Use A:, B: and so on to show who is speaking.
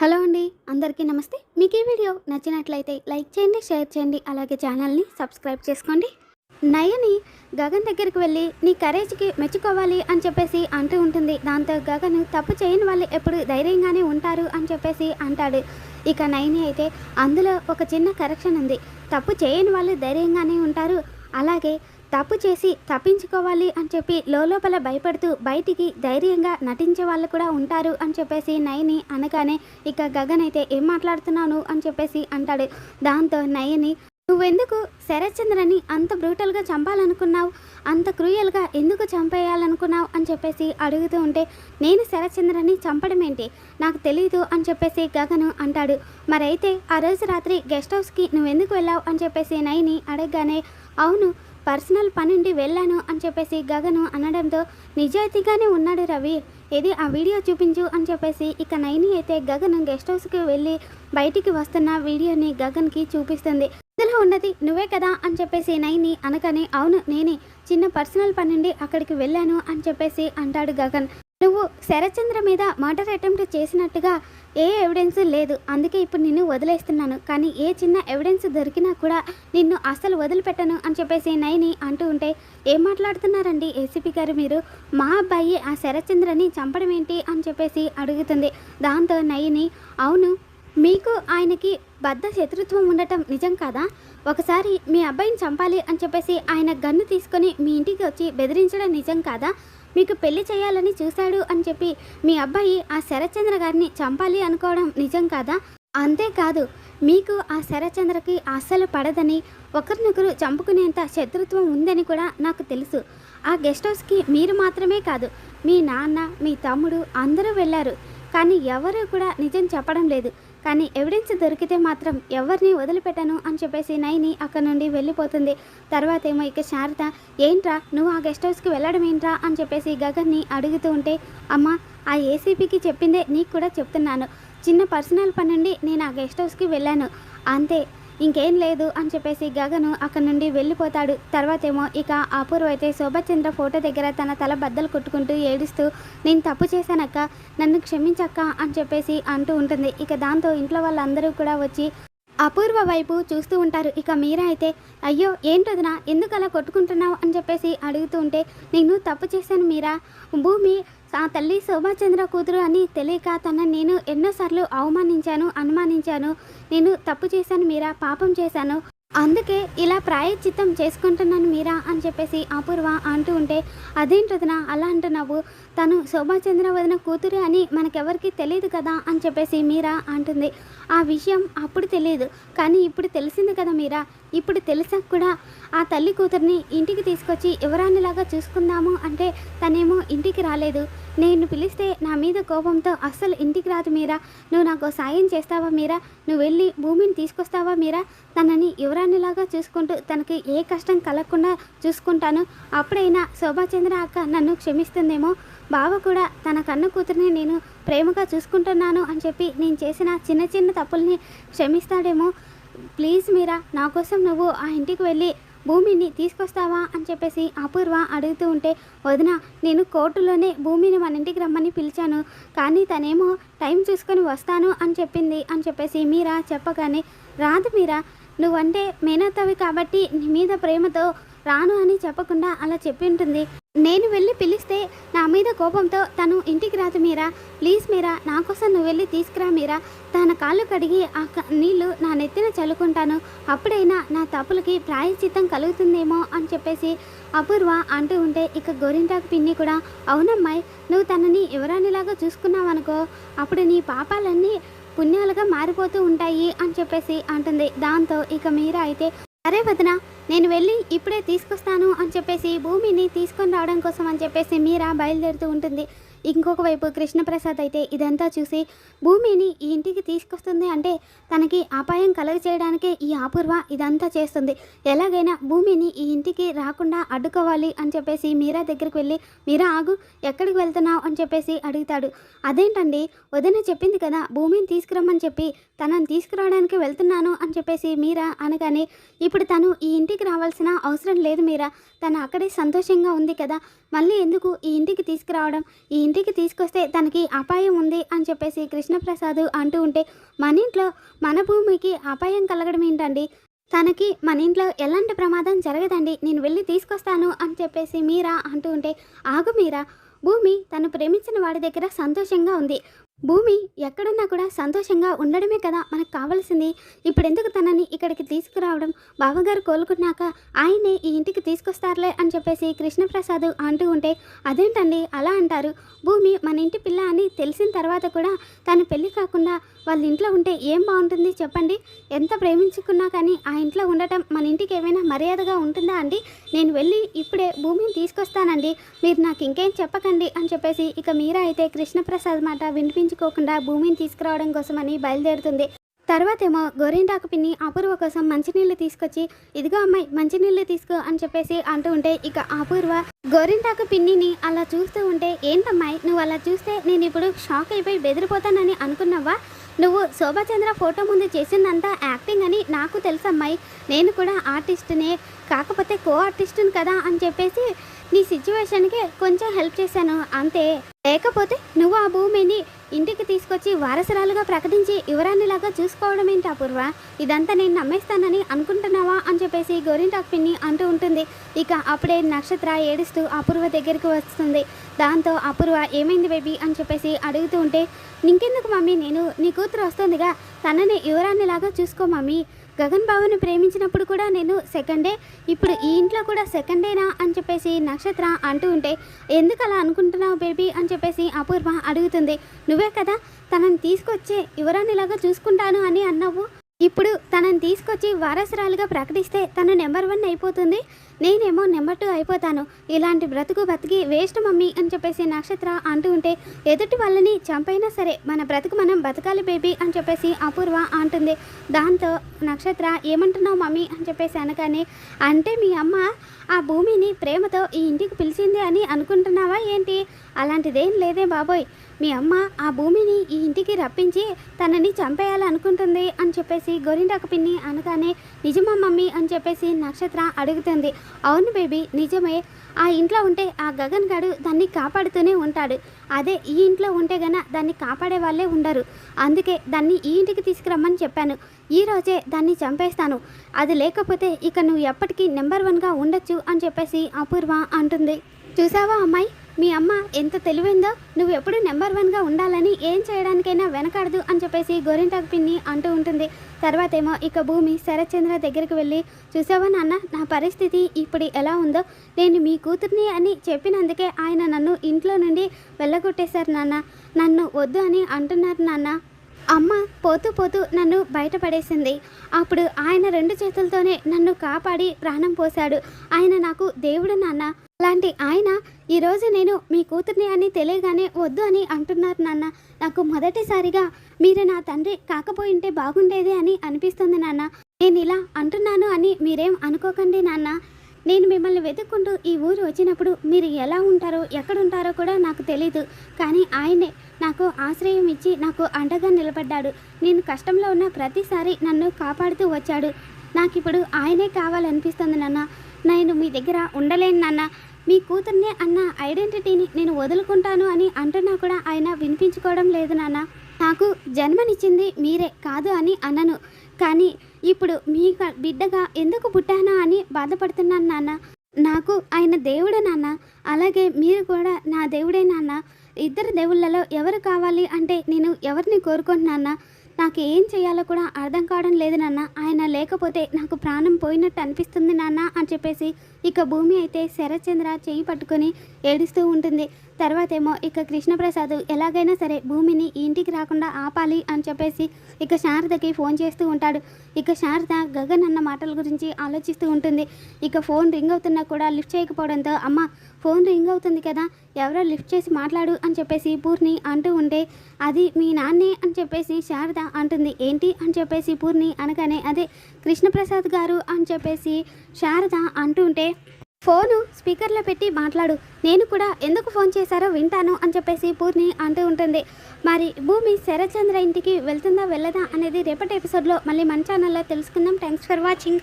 A: Hello అండి అందరికీ నమస్తే. మీకు ఈ వీడియో నచ్చినట్లయితే లైక్ చేయండి షేర్ చేయండి అలాగే ఛానల్ని సబ్స్క్రైబ్ చేసుకోండి. నయని గగన్ దగ్గరికి వెళ్ళి నీ కరేజ్కి మెచ్చుకోవాలి అని చెప్పేసి అంటూ ఉంటుంది. దాంతో గగన్ తప్పు చేయని వాళ్ళు ఎప్పుడు ధైర్యంగానే ఉంటారు అని చెప్పేసి అంటాడు. ఇక నయని అయితే అందులో ఒక చిన్న కరెక్షన్ ఉంది. తప్పు చేయని వాళ్ళు ధైర్యంగానే ఉంటారు. అలాగే తప్పు చేసి తప్పించుకోవాలి అని చెప్పి లోపల భయపడుతూ బయటికి ధైర్యంగా నటించే వాళ్ళు కూడా ఉంటారు అని చెప్పేసి నయని అనగానే ఇక గగన్ అయితే ఏం మాట్లాడుతున్నాను అని చెప్పేసి అంటాడు. దాంతో నయని నువ్వెందుకు శరత్చంద్రని అంత బ్రూటల్గా చంపాలనుకున్నావు? అంత క్రూయల్గా ఎందుకు చంపేయాలనుకున్నావు? అని చెప్పేసి అడుగుతూ ఉంటే నేను శరత్చంద్రని చంపడం ఏంటి? నాకు తెలియదు అని చెప్పేసి గగను అంటాడు. మరైతే ఆ రోజు రాత్రి గెస్ట్ హౌస్కి నువ్వెందుకు వెళ్ళావు? అని చెప్పేసి నైని అడగగానే అవును పర్సనల్ పనుండి వెళ్ళాను అని చెప్పేసి గగను అనడంతో నిజాయితీగానే ఉన్నాడు రవి. ఇది ఆ వీడియో చూపించు అని చెప్పేసి ఇక నైని అయితే గగన్ గెస్ట్ హౌస్కి వెళ్ళి బయటికి వస్తున్న వీడియోని గగన్కి చూపిస్తుంది. ఇందులో ఉన్నది నువ్వే కదా అని చెప్పేసి నైని అనగానే అవును నేనే. చిన్న పర్సనల్ పని నుండి అక్కడికి వెళ్ళాను అని చెప్పేసి అంటాడు గగన్. నువ్వు శరచంద్ర మీద మర్డర్ అటెంప్ట్ చేసినట్టుగా ఏ ఎవిడెన్స్ లేదు. అందుకే ఇప్పుడు నిన్ను వదిలేస్తున్నాను. కానీ ఏ చిన్న ఎవిడెన్స్ దొరికినా కూడా నిన్ను అస్సలు వదిలిపెట్టను అని చెప్పేసి నైని అంటూ ఉంటే ఏం మాట్లాడుతున్నారండి ఏసీపీ గారు మీరు? మా అబ్బాయి ఆ శరచంద్రని చంపడం ఏంటి? అని చెప్పేసి అడుగుతుంది. దాంతో నయని అవును మీకు ఆయనకి బద్ద శత్రుత్వం ఉండటం నిజం కాదా? ఒకసారి మీ అబ్బాయిని చంపాలి అని చెప్పేసి ఆయన గన్ను తీసుకొని మీ ఇంటికి వచ్చి బెదిరించడం నిజం కాదా? మీకు పెళ్ళి చేయాలని చూశాడు అని చెప్పి మీ అబ్బాయి ఆ శరత్చంద్ర గారిని చంపాలి అనుకోవడం నిజం కాదా? అంతేకాదు మీకు ఆ శరత్చంద్రకి అస్సలు పడదని ఒకరినొకరు చంపుకునేంత శత్రుత్వం ఉందని కూడా నాకు తెలుసు. ఆ గెస్ట్ హౌస్కి మీరు మాత్రమే కాదు మీ నాన్న మీ తమ్ముడు అందరూ వెళ్ళారు. కానీ ఎవరూ కూడా నిజం చెప్పడం లేదు. కానీ ఎవిడెన్స్ దొరికితే మాత్రం ఎవరిని వదిలిపెట్టను అని చెప్పేసి నైని అక్కడ నుండి వెళ్ళిపోతుంది. తర్వాత ఏమో ఇక శారద ఏంట్రా నువ్వు ఆ గెస్ట్ హౌస్కి వెళ్ళడం ఏంట్రా? అని చెప్పేసి గగన్ని అడుగుతూ ఉంటే అమ్మ ఆ ఏసీపీకి చెప్పిందే నీకు కూడా చెప్తున్నాను. చిన్న పర్సనల్ పని నుండి నేను ఆ గెస్ట్ హౌస్కి వెళ్ళాను. అంతే ఇంకేం లేదు అని చెప్పేసి గగను అక్కడ నుండి వెళ్ళిపోతాడు. తర్వాత ఏమో ఇక అపూర్వ అయితే శోభచంద్ర ఫోటో దగ్గర తన తల బద్దలు కొట్టుకుంటూ ఏడుస్తూ నేను తప్పు చేశానక్క నన్ను క్షమించక్క అని చెప్పేసి అంటూ ఉంటుంది. ఇక దాంతో ఇంట్లో వాళ్ళందరూ కూడా వచ్చి అపూర్వ వైపు చూస్తూ ఉంటారు. ఇక మీరా అయితే అయ్యో ఏంటదినా ఎందుకు అలా కొట్టుకుంటున్నావు? అని చెప్పేసి అడుగుతూ ఉంటే నేను తప్పు చేశాను మీరా. భూమి ఆ తల్లి శోభాచంద్ర కూతురు అని తెలియక తన నేను ఎన్నోసార్లు అవమానించాను అనుమానించాను. నేను తప్పు చేశాను మీరా పాపం చేశాను. అందుకే ఇలా ప్రాయశ్చిత్తం చేసుకుంటున్నాను మీరా అని చెప్పేసి అపూర్వ అంటూ ఉంటే అదేంటి వదిన అలా అంటున్నావు. తను శోభాచంద్ర వదిన కూతురు అని మనకెవరికి తెలియదు కదా? అని చెప్పేసి మీరా అంటుంది. ఆ విషయం అప్పుడు తెలియదు. కానీ ఇప్పుడు తెలిసింది కదా మీరా? ఇప్పుడు తెలిసాక కూడా ఆ తల్లి కూతుర్ని ఇంటికి తీసుకొచ్చి ఎవరానిలాగా చూసుకుందాము అంటే తనేమో ఇంటికి రాలేదు. నేను పిలిస్తే నా మీద కోపంతో అస్సలు ఇంటికి రాదు మీరా. నువ్వు నాకు సాయం చేస్తావా మీరా? నువ్వు వెళ్ళి భూమిని తీసుకొస్తావా మీరా? తనని యువరాణిలాగా చూసుకుంటూ తనకి ఏ కష్టం కలగకుండా చూసుకుంటాను. అప్పుడైనా శోభాచంద్ర అక్క నన్ను క్షమిస్తుందేమో? బావ కూడా తన కన్న కూతురిని నేను ప్రేమగా చూసుకుంటున్నాను అని చెప్పి నేను చేసిన చిన్న చిన్న తప్పుల్ని క్షమిస్తాడేమో? ప్లీజ్ మీరా నా కోసం నువ్వు ఆ ఇంటికి వెళ్ళి భూమిని తీసుకొస్తావా అని చెప్పేసి అపూర్వ అడుగుతూ ఉంటే వదిన నేను కోర్టులోనే భూమిని మన ఇంటికి రమ్మని పిలిచాను. కానీ తనేమో టైం చూసుకొని వస్తాను అని చెప్పింది అని చెప్పేసి మీరా చెప్పగానే రాదు మీరా నువ్వంటే మేనత్తవి కాబట్టి నీ మీద ప్రేమతో రాను అని చెప్పకుండా అలా చెప్పి ఉంటుంది నేను వెళ్ళి పిలిస్తే నా మీద కోపంతో తను ఇంటికి రాదు మీరా ప్లీజ్ మీరా నా కోసం నువ్వు వెళ్ళి తీసుకురా మీరా. తన కాళ్ళు కడిగి ఆ క- నీళ్ళు నా నెత్తిన చల్లుకుంటాను. అప్పుడైనా నా తప్పులకి ప్రాయశ్చిత్తం కలుగుతుందేమో అని చెప్పేసి అపూర్వ అంటూ ఉంటే ఇక గోరింటాకు పిన్ని కూడా అవునమ్మాయి నువ్వు తనని ఎవరానిలాగా చూసుకున్నావనుకో అప్పుడు నీ పాపాలన్నీ పుణ్యాలుగా మారిపోతూ ఉంటాయి అని చెప్పేసి అంటుంది. దాంతో ఇక మీరా అయితే అరే వదిన నేను వెళ్ళి ఇప్పుడే తీసుకొస్తాను అని చెప్పేసి భూమిని తీసుకొని రావడం కోసం అని చెప్పేసి మీరా బయలుదేరుతూ ఉంటుంది. ఇంకొక వైపు కృష్ణప్రసాద్ అయితే ఇదంతా చూసి భూమిని ఈ ఇంటికి తీసుకొస్తుంది అంటే తనకి అపాయం కలుగ చేయడానికే ఈ అపూర్వ ఇదంతా చేస్తుంది. ఎలాగైనా భూమిని ఈ ఇంటికి రాకుండా అడ్డుకోవాలి అని చెప్పేసి మీరా దగ్గరికి వెళ్ళి మీరా ఆగు ఎక్కడికి వెళ్తున్నావు? అని చెప్పేసి అడుగుతాడు. అదేంటండి? వదిన చెప్పింది కదా భూమిని తీసుకురమ్మని చెప్పి తనని తీసుకురావడానికి వెళ్తున్నాను అని చెప్పేసి మీరా అనగానే ఇప్పుడు తను ఈ ఇంటికి రావాల్సిన అవసరం లేదు మీరా. తను అక్కడే సంతోషంగా ఉంది కదా. మళ్ళీ ఎందుకు ఈ ఇంటికి తీసుకురావడం? ఈ ఇంటి ఇంటికి తీసుకొస్తే తనకి అపాయం ఉంది అని చెప్పేసి కృష్ణప్రసాద్ అంటూ ఉంటే మన ఇంట్లో మన భూమికి అపాయం కలగడం ఏంటండి? తనకి మన ఇంట్లో ఎలాంటి ప్రమాదం జరగదండి. నేను వెళ్ళి తీసుకొస్తాను అని చెప్పేసి మీరా అంటూ ఉంటే ఆగు మీరా. భూమి తను ప్రేమించిన వాడి దగ్గర సంతోషంగా ఉంది. భూమి ఎక్కడున్నా కూడా సంతోషంగా ఉండడమే కదా మనకు కావాల్సింది. ఇప్పుడు ఎందుకు తనని ఇక్కడికి తీసుకురావడం? బావగారు కోలుకున్నాక ఆయనే ఈ ఇంటికి తీసుకొస్తారులే అని చెప్పేసి కృష్ణప్రసాద్ అంటూ ఉంటే అదేంటండి అలా అంటారు? భూమి మన ఇంటి పిల్ల అని తెలిసిన తర్వాత కూడా తను పెళ్ళి కాకుండా వాళ్ళ ఇంట్లో ఉంటే ఏం బాగుంటుంది చెప్పండి? ఎంత ప్రేమించుకున్నా కానీ ఆ ఇంట్లో ఉండటం మన ఇంటికి ఏమైనా మర్యాదగా ఉంటుందా అండి? నేను వెళ్ళి ఇప్పుడే భూమిని తీసుకొస్తానండి. మీరు నాకు ఇంకేం చెప్పకండి అని చెప్పేసి ఇక మీరా అయితే కృష్ణప్రసాద్ మాట పట్టించుకోకుండా భూమిని తీసుకురావడం కోసమని బయలుదేరుతుంది. తర్వాతేమో గోరింటాకు పిన్ని అపూర్వ కోసం మంచినీళ్ళు తీసుకొచ్చి ఇదిగో అమ్మాయి మంచినీళ్ళు తీసుకో అని చెప్పేసి అంటూ ఉంటే ఇక అపూర్వ గోరింటాకు పిన్నిని అలా చూస్తూ ఉంటే ఏంటమ్మాయి నువ్వు అలా చూస్తే నేను ఇప్పుడు షాక్ అయిపోయి బెదిరిపోతానని అనుకున్నావా? నువ్వు శోభాచంద్ర ఫోటో ముందు చేసిందంతా యాక్టింగ్ అని నాకు తెలుసమ్మాయి నేను కూడా ఆర్టిస్టునే కాకపోతే కో ఆర్టిస్టుని కదా అని చెప్పేసి నీ సిచ్యువేషన్కి కొంచెం హెల్ప్ చేశాను. అంతే. లేకపోతే నువ్వు ఆ భూమిని ఇంటికి తీసుకొచ్చి వారసురాలుగా ప్రకటించి యువరాణిలాగా చూసుకోవడం ఏంటి అపూర్వ ఇదంతా నేను నమ్మేస్తానని అనుకుంటున్నావా అని చెప్పేసి గోరింటాక్ పిన్ని అంటూ ఉంటుంది. ఇక అప్పుడే నక్షత్ర ఏడుస్తూ అపూర్వ దగ్గరికి వస్తుంది. దాంతో అపూర్వ ఏమైంది బేబీ? అని చెప్పేసి అడుగుతూ ఉంటే ఇంకెందుకు మమ్మీ? నేను నీ కూతురు వస్తుందిగా. తనని యువరాణిలాగా చూసుకో మమ్మీ. గగన్ బాబుని ప్రేమించినప్పుడు కూడా నేను సెకండే ఇప్పుడు ఈ ఇంట్లో కూడా సెకండేనా అని చెప్పేసి నక్షత్ర అంటూ ఉంటే ఎందుకు అలా అనుకుంటున్నావు బేబీ? అని చెప్పేసి అపూర్వ అడుగుతుంది. నువ్వే కదా తనని తీసుకొచ్చే యువరాణిలాగా చూసుకుంటాను అని అన్నావు. ఇప్పుడు తనని తీసుకొచ్చి వారసురాలుగా ప్రకటిస్తే తను నెంబర్ వన్ అయిపోతుంది. నేనేమో నెంబర్ టూ అయిపోతాను. ఇలాంటి బ్రతుకు బతికి వేస్ట్ మమ్మీ అని చెప్పేసి నక్షత్ర అంటూ ఉంటే ఎదుటి వాళ్ళని చంపైనా సరే మన బ్రతుకు మనం బతకాలి బేబీ అని చెప్పేసి అపూర్వ అంటుంది. దాంతో నక్షత్ర ఏమంటున్నావు మమ్మీ? అని చెప్పేసి అనగానే అంటే మీ అమ్మ ఆ భూమిని ప్రేమతో ఈ ఇంటికి పిలిచింది అని అనుకుంటున్నావా ఏంటి? అలాంటిదేం లేదే బాబోయ్. మీ అమ్మ ఆ భూమిని ఈ ఇంటికి రప్పించి తనని చంపేయాలనుకుంటుంది అని చెప్పేసి గోరింటాకు పిన్ని అనగానే నిజమా మమ్మీ అని చెప్పేసి నక్షత్ర అడుగుతుంది. అవును బేబీ నిజమే. ఆ ఇంట్లో ఉంటే ఆ గగన్ గాడు దాన్ని కాపాడుతూనే ఉంటాడు. అదే ఈ ఇంట్లో ఉంటే గన దాన్ని కాపాడే వాళ్ళే ఉండరు. అందుకే దాన్ని ఈ ఇంటికి తీసుకురమ్మని చెప్పాను. ఈ రోజే దాన్ని చంపేస్తాను. అది లేకపోతే ఇక నువ్వు ఎప్పటికీ నెంబర్ వన్గా ఉండొచ్చు అని చెప్పేసి అపూర్వ అంటుంది. చూసావా అమ్మాయి? మీ అమ్మ ఎంత తెలివైందో నువ్వు ఎప్పుడు నెంబర్ వన్గా ఉండాలని ఏం చేయడానికైనా వెనకాడదు అని చెప్పేసి గోరింటాకు పిన్ని అంటూ ఉంటుంది. తర్వాతేమో ఇక భూమి శరత్చంద్ర దగ్గరికి వెళ్ళి చూసావా నాన్న నా పరిస్థితి ఇప్పుడు ఎలా ఉందో? నేను మీ కూతుర్ని అని చెప్పినందుకే ఆయన నన్ను ఇంట్లో నుండి వెళ్ళగొట్టేశారు నాన్న. నన్ను వద్దు అని అంటున్నారు నాన్న. అమ్మ పోతూ పోతూ నన్ను బయటపడేసింది అప్పుడు ఆయన రెండు చేతులతోనే నన్ను కాపాడి ప్రాణం పోశాడు. ఆయన నాకు దేవుడు నాన్న. అలాంటి ఆయన ఈరోజు నేను మీ కూతుర్ని అని తెలియగానే వద్దు అని అంటున్నారు నాన్న. నాకు మొదటిసారిగా మీరు నా తండ్రి కాకపోయింటే బాగుండేది అని అనిపిస్తుంది నాన్న. నేను ఇలా అంటున్నాను అని మీరేం అనుకోకండి నాన్న. నేను మిమ్మల్ని వెతుక్కుంటూ ఈ ఊరు వచ్చినప్పుడు మీరు ఎలా ఉంటారో ఎక్కడుంటారో కూడా నాకు తెలీదు. కానీ ఆయనే నాకు ఆశ్రయం ఇచ్చి నాకు అండగా నిలబడ్డాడు. నేను కష్టంలో ఉన్న ప్రతిసారి నన్ను కాపాడుతూ వచ్చాడు. నాకు ఇప్పుడు ఆయనే కావాలనిపిస్తుంది నాన్న. నేను మీ దగ్గర ఉండలేను నాన్న. మీ కూతుర్నే అన్న ఐడెంటిటీని నేను వదులుకుంటాను అని అంటున్నా కూడా ఆయన వినిపించుకోవడం లేదు నాన్న. నాకు జన్మనిచ్చింది మీరే కాదు అని అనను. కానీ ఇప్పుడు మీ బిడ్డగా ఎందుకు పుట్టానా అని బాధపడుతున్నాను నాన్న. నాకు ఆయన దేవుడే నాన్న. అలాగే మీరు కూడా నా దేవుడే నాన్న. ఇద్దరు దేవుళ్ళలో ఎవరు కావాలి అంటే నేను ఎవరిని కోరుకుంటున్నానా నాకు ఏం చేయాలో కూడా అర్థం కావడం లేదు నాన్న. ఆయన లేకపోతే నాకు ప్రాణం పోయినట్టు అనిపిస్తుంది నాన్న అని చెప్పేసి ఇక భూమి అయితే శరత్చంద్ర చేయి పట్టుకొని ఏడుస్తూ ఉంటుంది. తర్వాతేమో ఇక కృష్ణప్రసాద్ ఎలాగైనా సరే భూమిని ఇంటికి రాకుండా ఆపాలి అని చెప్పేసి ఇక శారదకి ఫోన్ చేస్తూ ఉంటాడు. ఇక శారద గగన్ అన్న మాటల గురించి ఆలోచిస్తూ ఉంటుంది. ఇక ఫోన్ రింగ్ అవుతున్నా కూడా లిఫ్ట్ చేయకపోవడంతో అమ్మ ఫోన్ రింగ్ అవుతుంది కదా ఎవరో లిఫ్ట్ చేసి మాట్లాడు అని చెప్పేసి పూర్ణి అంటూ ఉంటే అది మీ నాన్నే అని చెప్పేసి శారద అంటుంది. ఏంటి? అని చెప్పేసి పూర్ణి అనగానే అదే కృష్ణప్రసాద్ గారు అని చెప్పేసి శారద అంటూ ఉంటే ఫోను స్పీకర్లో పెట్టి మాట్లాడు. నేను కూడా ఎందుకు ఫోన్ చేశారో వింటాను అని చెప్పేసి పూర్ణి అంటూ ఉంటుంది. మరి భూమి శరత్చంద్ర ఇంటికి వెళ్తుందా వెళ్ళదా అనేది రేపటి ఎపిసోడ్లో మళ్ళీ మన ఛానల్లో తెలుసుకుందాం. Thanks for watching